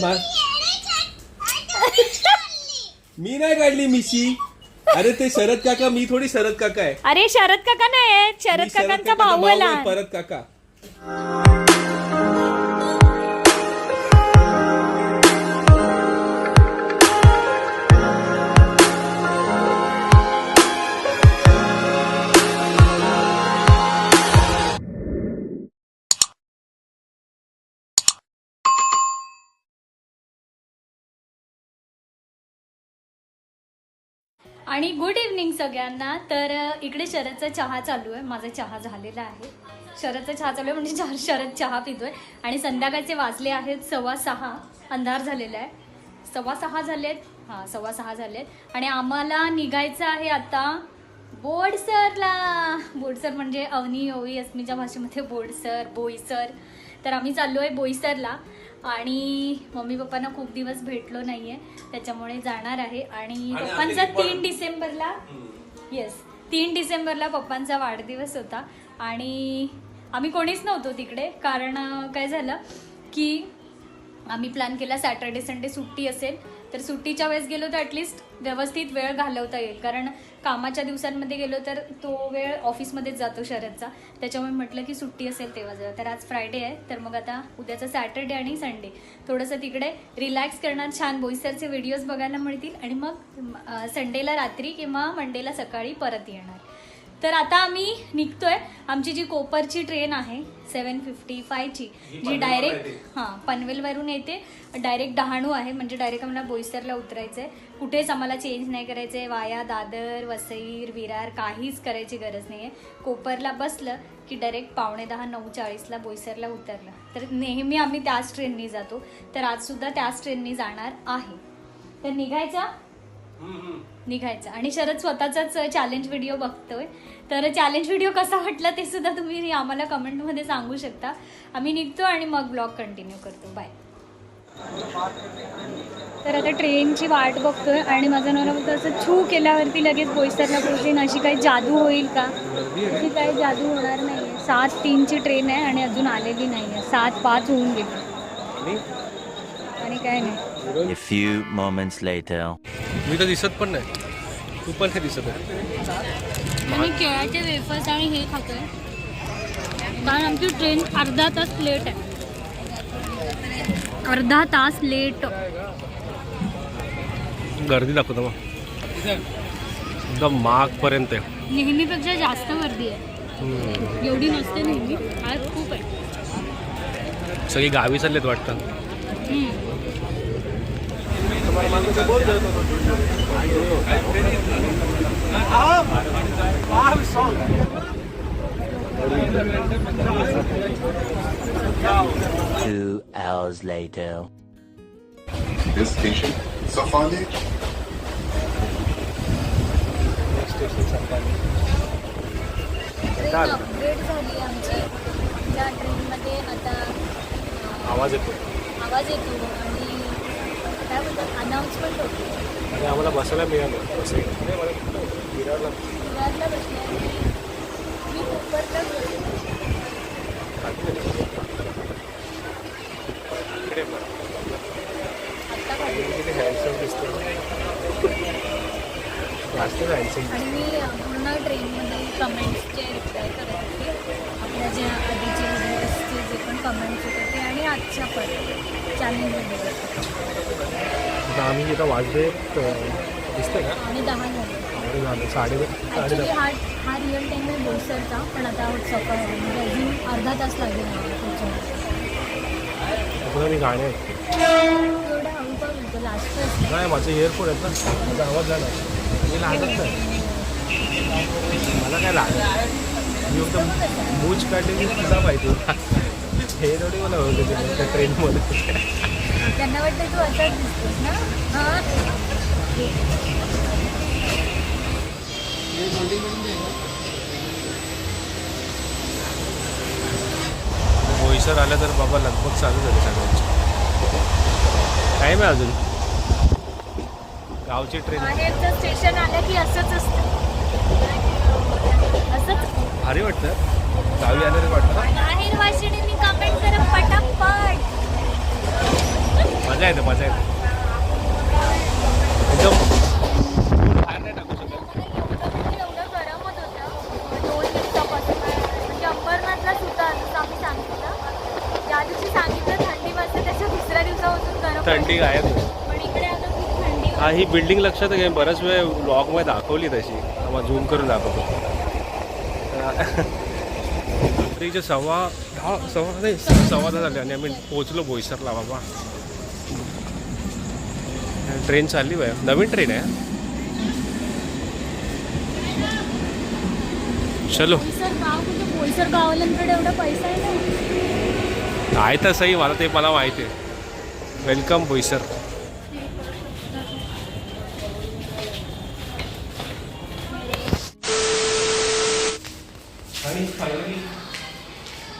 मा- मी नाही काढली मिशी. अरे ते शरद काका मी थोडी शरद काका आहे. अरे शरद काका नाही आहेत. मी शरद काकांचा काकाचा भाऊ आहे आहे, लहान. परत काका. आणि गुड इव्हनिंग सगळ्यांना. तर इकडे शरदचा चहा चालू आहे. माझा चहा झालेला आहे. शरदचा चहा चालू आहे म्हणजे चार शरद चहा पितोय. आणि संध्याकाळचे वाजले आहेत सव्वा सहा. अंधार झालेला आहे. सव्वा सहा झालेत. हां सव्वा सहा झालेत. आणि आम्हाला निघायचं आहे आता बोडसरला बोडसर म्हणजे अवनी ओवी अस्मीच्या भाषेमध्ये बोडसर बोईसर तर आम्ही चाललो आहे बोईसरला आणि मम्मी पप्पांना खूप दिवस भेटलो नाही आहे त्याच्यामुळे जाणार आहे. आणि पप्पांचा तीन डिसेंबरला येस तीन डिसेंबरला पप्पांचा वाढदिवस होता. आणि आम्ही कोणीच नव्हतो तिकडे कारण काय झालं की आम्ही प्लॅन केला सॅटर्डे संडे सुट्टी असेल. तर सुट्टीच्या वेळेस गेलो तर ॲटलिस्ट व्यवस्थित वेळ घालवता येईल. कारण कामाच्या दिवसांमध्ये गेलो तर तो वेळ ऑफिसमध्येच जातो शरदचा त्याच्यामुळे म्हटलं की सुट्टी असेल तेव्हा जरा. तर आज फ्रायडे आहे. तर मग आता उद्याचं सॅटर्डे आणि संडे थोडंसं तिकडे रिलॅक्स करणार छान बोईसरचे व्हिडिओज बघायला मिळतील आणि मग संडेला रात्री किंवा मंडेला सकाळी परत येणार. तर आता आम्ही निघतोय. आमची जी कोपरची ट्रेन आहे सेवन फिफ्टी फायची जी डायरेक्ट हां पनवेलवरून येते. डायरेक्ट डहाणू आहे म्हणजे डायरेक्ट आम्हाला बोईसरला उतरायचं आहे कुठेच आम्हाला चेंज नाही करायचं आहे वाया दादर वसईर विरार काहीच करायची गरज नाही आहे कोपरला बसलं की डायरेक्ट पावणे दहा नऊ चाळीसला बोईसरला उतरलं. तर नेहमी आम्ही त्याच ट्रेननी जातो. तर आजसुद्धा त्याच ट्रेननी जाणार आहे. तर निघायचा? निघायचं. आणि शरद स्वतःचाच चॅलेंज व्हिडिओ बघतोय. तर चॅलेंज व्हिडिओ कसा वाटला ते सुद्धा तुम्ही आम्हाला कमेंटमध्ये सांगू शकता. आम्ही निघतो आणि मग ब्लॉग कंटिन्यू करतो. बाय तर आता ट्रेनची वाट बघतोय आणि माझा नवरा बोलतो असं छू केल्यावरती लगेच बोईसरला पोहोचेन अशी काही जादू होईल का? अशी काही जादू होणार नाही सात तीनची ट्रेन आहे आणि अजून आलेली नाही आहे सात पाच होऊन गेली. आणि काय नाही. मी तर दिसत पण नाही. तू पण नाही दिसत आहे. केळ्याचे वेफर्स आणि हे खातोय. कारण आमची ट्रेन अर्धा तास लेट आहे. अर्धा तास लेट गर्दी दाखवतो मग एकदम माग पर्यंत आहे. नेहमीपेक्षा जास्त गर्दी आहे. एवढी नसते नेहमी. आज खूप आहे. सगळी गावी चाललेत वाटतं. Two hours later. This station, Safali, train upgrade झाली आमची त्या ट्रेनमध्ये आता आवाज येतो आवाज येतो आणि बोलतात अनाऊन्समेंट होते. आणि आम्हाला बसायला मिळालं. बस विरारला विरारला बसले आणि मी कोपरला बसले. इकडे पण. आत्ता खाली. किती हँडसम दिसतो जास्त हँडसम आणि मी अ, पूर्ण ट्रेनमध्ये कमेंट्सचे रिप्लाय करत होते आपल्या ज्या आधीचे व्हिडिओजचे जे पण कमेंट्स होते ते आणि आजच्या पण चॅलेंज व्हिडिओ आता आम्ही इथं वाजले दिसतंय का? आणि दहा झाले. अरे झालं साडे साडे ॲक्च्युली दहा. हा हा रिअल टाईम आहे पण आता सकाळ आहे म्हणजे अजून अर्धा तास लागेल पुन्हा मी गाणे ऐकते? एवढं नाही माझे इयरफोन आहेत ना. माझा आवाज मी लागत नाही. मला काय लागत मी एकदम मूज काढलेली तुला पाहिजे हे थोडी मला होतं ते त्या ट्रेनमध्ये त्यांना वाटतं तू असाच दिसतोस ना. बोईसर आलं तर बाबा लगभग चालू झाले सगळ्यांची. टाईम आहे अजून. गावची ट्रेन स्टेशन आलं की असंच असतं. असंच. भारी वाटतं. गावी आलं तरी वाटतं बाहेर वाशिणींनी कमेंट करा पटापट. मजा येते मजा येते एकदम बाहेर नाही टाकू शकत एवढं गरम होत होतं दोन दिवसापासून म्हणजे अंबरनाथला सुद्धा जसं आम्ही सांगितलं या दिवशी सांगितलं थंडी वाजते त्याच्या दुसऱ्या दिवसापासून गायब आहे. हा ही बिल्डिंग लक्षात घे. बराच वेळ ब्लॉगमध्ये दाखवली तशी. मग झूम करून दाखवतो. रात्रीचे सव्वा दहा सव्वा नाही सव्वा दहा झाले आणि आम्ही पोहोचलो बोईसरला बाबा. ट्रेन चालली बाय नवीन ट्रेन आहे चलो. आहे ना? आहे तर सही मला ते मला माहिती आहे. वेलकम बोईसर आणि फायनली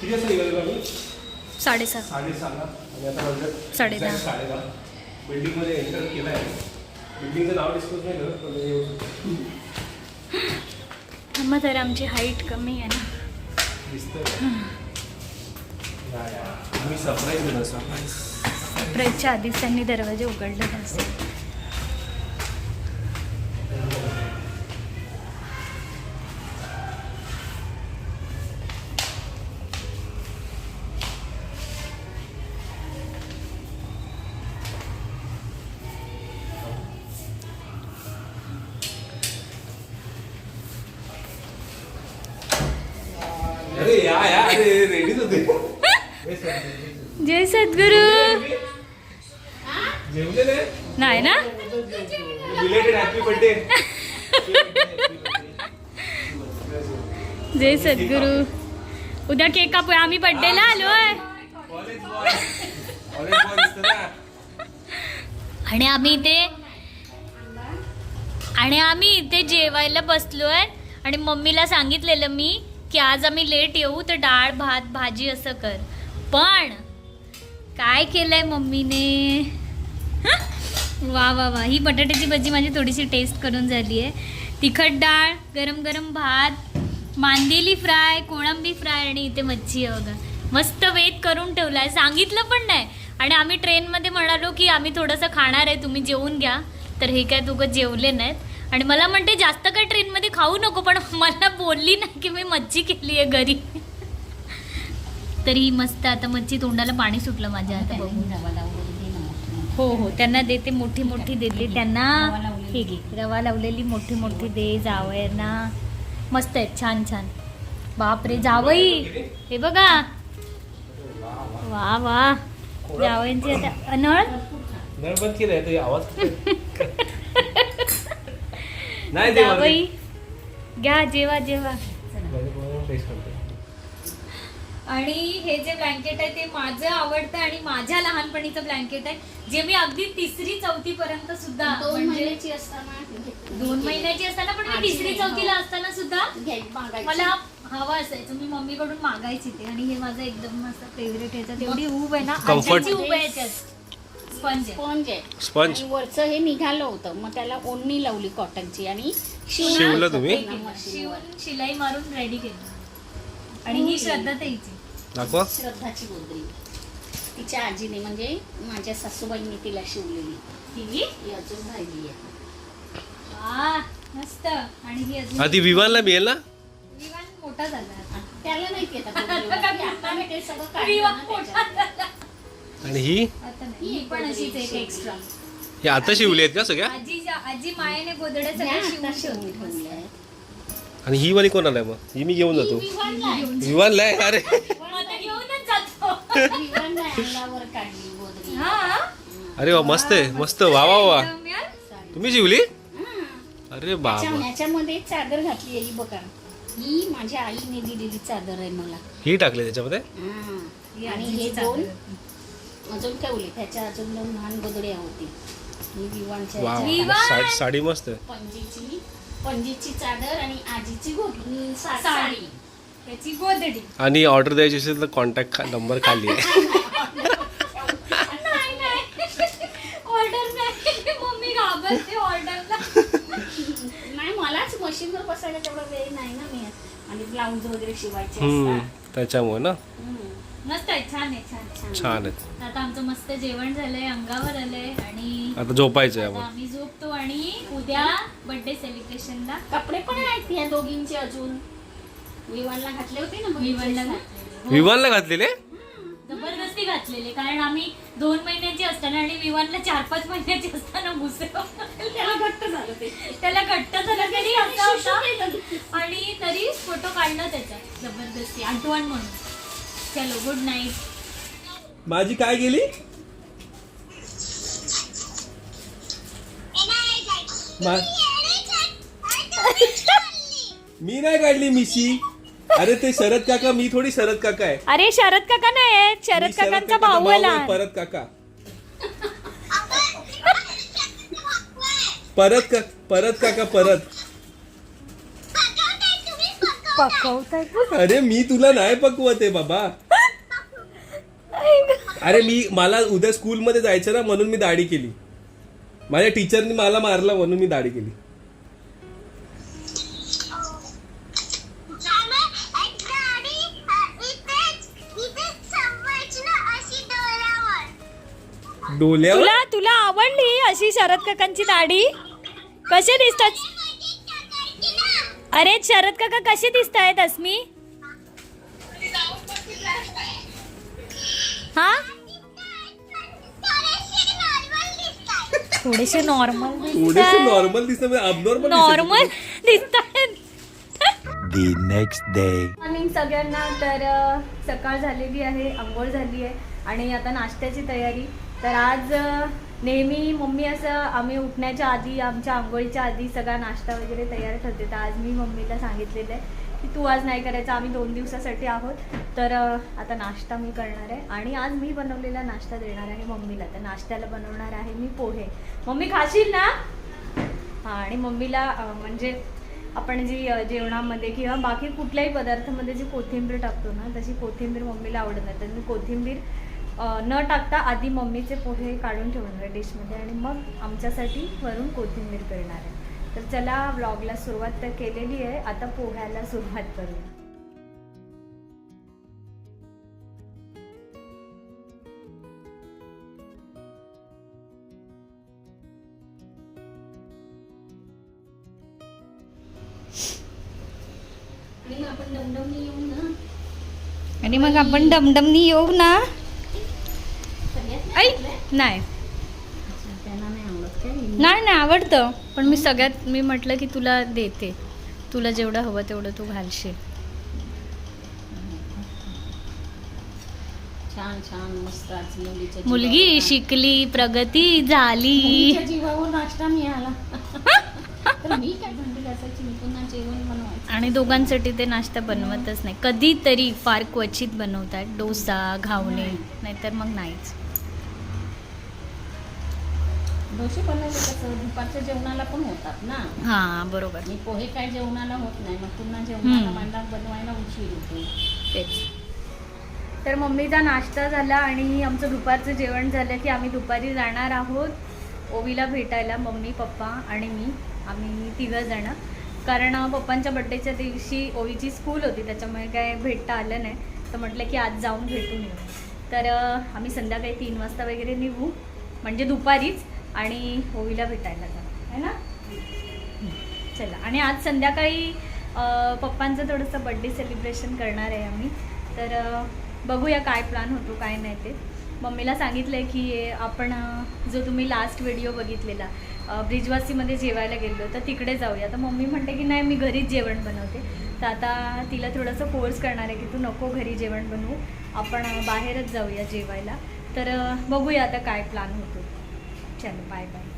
किती वाजता निघालो आम्ही साडेसात साडेसहाला आणि आता म्हणजे साडेदहा. exact साडेदहा. बिल्डिंगमध्ये एंटर केलं आहे बिल्डिंगचं नाव डिस्कस नाही करत पण हे मग तर आमची हाईट कमी आहे ना. दिसतंय. या, या. आम्ही सरप्राईज दिलं सरप्राईज सरप्राईजच्या आधीच त्यांनी दरवाजे उघडले होते. जय सद्गुरू जेवले नाही नाही ना रिलेटेड हॅपी बर्थडे जय सद्गुरू. उद्या केक कापूया आम्ही आलोय दिसतं ना. आणि आम्ही इथे आणि आम्ही इथे जेवायला बसलोय आणि मम्मीला सांगितलेलं मी की आज आम्ही लेट येऊ तर डाळ भात भाजी असं कर. पण काय केलंय मम्मीने? वा वा वा. ही बटाट्याची भजी माझी थोडीशी टेस्ट करून झाली आहे. तिखट डाळ गरम गरम भात मांदेली फ्राय कोळंबी फ्राय आणि इथे मच्छी आहे बघा. मस्त वेट करून ठेवलाय. सांगितलं पण नाही. आणि आम्ही ट्रेनमध्ये म्हणालो की आम्ही थोडंसं खाणार आहे तुम्ही जेवून घ्या. तर हे काय दोघं जेवले नाहीत. आणि मला म्हणते जास्त काय ट्रेनमध्ये खाऊ नको पण मला बोलली नाही की मी मच्छी केली आहे घरी. तरी मस्त आता मच्छी तोंडाला पाणी सुटलं माझ्या आता बघून हो हो. त्यांना देते मोठी मोठी देते. त्यांना हे घे रवा लावलेली मोठी मोठी दे जावयांना. मस्त आहेत छान छान. बापरे जावई. हे बघा. वा वा. जावयांची आता अनळ? नळ जावई. घ्या जेवा जेवा. आणि हे जे ब्लँकेट आहे ते माझं आवडतं आणि माझ्या लहानपणीचं ब्लँकेट आहे जे मी अगदी तिसरी चौथी पर्यंत सुद्धा दोन म्हणजे महिन्याची असताना घेतलं. दोन महिन्याची असताना पण मी तिसरी चौथीला हो. असताना सुद्धा मागायची. मला हवा असायचं मी मम्मीकडून मागायची ते आणि हे माझं एकदम मस्त फेवरेट ह्याच्यात एवढी ऊब आहे ना Comfort. आजीची ऊब आहे स्पंज आहे स्पॉन्ज आहे स्पंज आणि वरचं हे निघालं होतं मग त्याला ओढणी लावली कॉटनची आणि शिवलं शिवलं तुम्ही? शिवून शिलाई मारून रेडी केली आणि ही श्रद्धा ताईची. दाखवा. श्रद्धाची गोदरी तिच्या आजीने म्हणजे माझ्या सासूबाईंनी तिला शिवलेली. ही अजून राहिली आहे. वा मस्त. आणि ही अजून हा ती विमानला मिळेल ना? विमान मोठा झाला आता. त्याला नाही येत आता गोदरी. आता मी ते सगळं काढलं विमान ना मोठा त्याच्यात. झाला आणि ही? आता नाही. ही पण अशीच एक एक्स्ट्रा ही आता शिवली आहेत का सगळ्या? आजी आजी मायेने गोदड्या सगळ्या आता शिवून शिवून ठेवल्या. ठेवल्या. आहेत. आणि ही वाली कोणाला आहे मग? ही मी घेऊन जातो. विवानला आहे. अरे. मग आता घेऊनच जातो विवानला आहे, अंगावर काढली गोदरी हा अरे वा मस्त आहे मस्त. वा वा वा. तुम्ही शिवली हां. अरे बाबा. चादर घातली आहे ही बघा. ही माझ्या आईने दिलेली चादर आहे मला. ही टाकली त्याच्यामध्ये? आणि हे दोन. अजून ठेवले. त्याच्या अजून दोन लहान गोदड्या होती. ही विवानच्या! साडी मस्त आहे. पणजीची पणजीची चादर आणि आजीची साडी. त्याची गोदडी. आणि ऑर्डर द्यायची असेल तर कॉन्टॅक्ट नंबर खाली आहे. नाही नाही. ऑर्डर नाही. मम्मी घाबरते ऑर्डरला. नाही मलाच मशीनवर बसायला तेवढा वेळ नाही ना मी आणि ब्लाऊज वगैरे शिवायचे हम्म त्याच्यामुळे ना. मस्त आहे छान आहे छान. छान. आहे. आता आमचं मस्त जेवण झालंय अंगावर आलंय आणि आता आपण. आम्ही झोपतो आणि उद्या बर्थडे सेलिब्रेशनला कपडे पण आहेत या दोघींचे अजून. विवानला घातले होते ना विवानला ना? घातलेले. विवानला घातलेले? जबरदस्ती घातलेले कारण आम्ही दोन महिन्याची असताना आणि विवानला चार पाच महिन्याची असताना मुसे त्याला घट्ट झालं ते. त्याला घट्ट झालं तरी होता. आणि तरी फोटो काढला त्याचा जबरदस्ती आठवण म्हणून. चलो गुड नाईट. माझी काय गेली? मा- मी नाही काढली मिशी. अरे ते शरद काका मी थोडी शरद काका आहे. अरे शरद काका नाही शरद काकांचा भाऊ आहे, आहे परत काका. परत का परत काका परत. पकवताय. अरे मी तुला नाही पकवत आहे बाबा. अरे मी मला उद्या स्कूलमध्ये जायचं ना म्हणून मी दाढी केली. माझ्या टीचरनी मला मारला म्हणून मी दाढी केली. डोल्यावर तुला तुला आवडली अशी शरद काकांची दाढी? कसे दिसतात? अरे शरद काका कसे दिसत आहेत अस्मी? हा? थोडेसे नॉर्मल थोडेसे नॉर्मल दिसत अबनॉर्मल नॉर्मल दिसत आहेत The next day. मॉर्निंग सगळ्यांना तर अ, सकाळ झालेली आहे आंघोळ झाली आहे आणि आता नाश्त्याची तयारी. तर आज अ, नेहमी मम्मी असं आम्ही उठण्याच्या आधी आमच्या आंघोळीच्या आधी सगळा नाश्ता वगैरे तयार ठरते तर आज मी मम्मीला सांगितलेलं आहे. की तू आज नाही करायचं आम्ही दोन दिवसासाठी आहोत. तर आता नाश्ता मी करणार आहे. आणि आज मी बनवलेला नाश्ता देणार आहे मम्मीला. तर नाश्त्याला बनवणार आहे मी पोहे. मम्मी खाशील ना? हां आणि मम्मीला म्हणजे आपण जी जेवणामध्ये किंवा बाकी कुठल्याही पदार्थामध्ये जी कोथिंबीर टाकतो ना तशी कोथिंबीर मम्मीला आवडत नाही. तर मी कोथिंबीर न टाकता आधी मम्मीचे पोहे काढून ठेवणार आहे डिशमध्ये. आणि मग आमच्यासाठी वरून कोथिंबीर करणार आहे. तर चला व्लॉगला सुरुवात तर केलेली आहे. आता पोह्याला सुरुवात करूया. आणि मग आपण दमदमनी येऊ ना? आणि मग आपण डमडमनी येऊ ना? नाही नाही अच्छा, त्यांना नाही आवडत काय नाही नाही आवडतं. पण मी सगळ्यात मी म्हटलं की तुला देते. तुला जेवढं हवं तेवढं तू घालशील. छान छान मस्त आज मुलीच्या मुलगी जीवावर शिकली प्रगती झाली. मुलीच्या जीवावर नाश्ता मिळाला तर मी काय भांडी घासायची मी पुन्हा जेवण बनवायचं. आणि दोघांसाठी ते नाश्ता बनवतच नाही. कधीतरी फार क्वचित बनवतात. डोसा घावणे नाहीतर मग नाहीच. डोसे बनवले कसं? दुपारच्या जेवणाला पण होतात ना. हां बरोबर. आणि पोहे काय जेवणाला होत नाही मग पुन्हा जेवणाला हम्म. मांडा बनवायला उशीर होतो. तेच. तर मम्मीचा नाश्ता झाला आणि आमचं दुपारचं जेवण झालं की आम्ही दुपारी जाणार आहोत ओवीला भेटायला मम्मी पप्पा आणि मी. आम्ही तिघं जण. कारण पप्पांच्या बड्डेच्या दिवशी ओवीची स्कूल होती त्याच्यामुळे काय भेटता आलं नाही. तर म्हटलं की आज जाऊन भेटून येऊ. तर अं, आम्ही संध्याकाळी तीन वाजता वगैरे निघू. म्हणजे दुपारीच. आणि ओवीला भेटायला जाऊ है ना? चला. आणि आज संध्याकाळी पप्पांचं थोडंसं बड्डे सेलिब्रेशन करणार आहे आम्ही. तर बघूया काय प्लॅन होतो काय नाही ते. मम्मीला सांगितलं आहे की आपण जो तुम्ही लास्ट व्हिडिओ बघितलेला ब्रिजवासीमध्ये जेवायला गेलो तर तिकडे जाऊया. तर मम्मी म्हणते की नाही मी घरीच जेवण बनवते. तर आता तिला थोडंसं फोर्स करणार आहे की तू नको घरी जेवण बनवू. आपण बाहेरच जाऊया जेवायला. तर बघूया आता काय प्लॅन होतो. चलो बाय बाय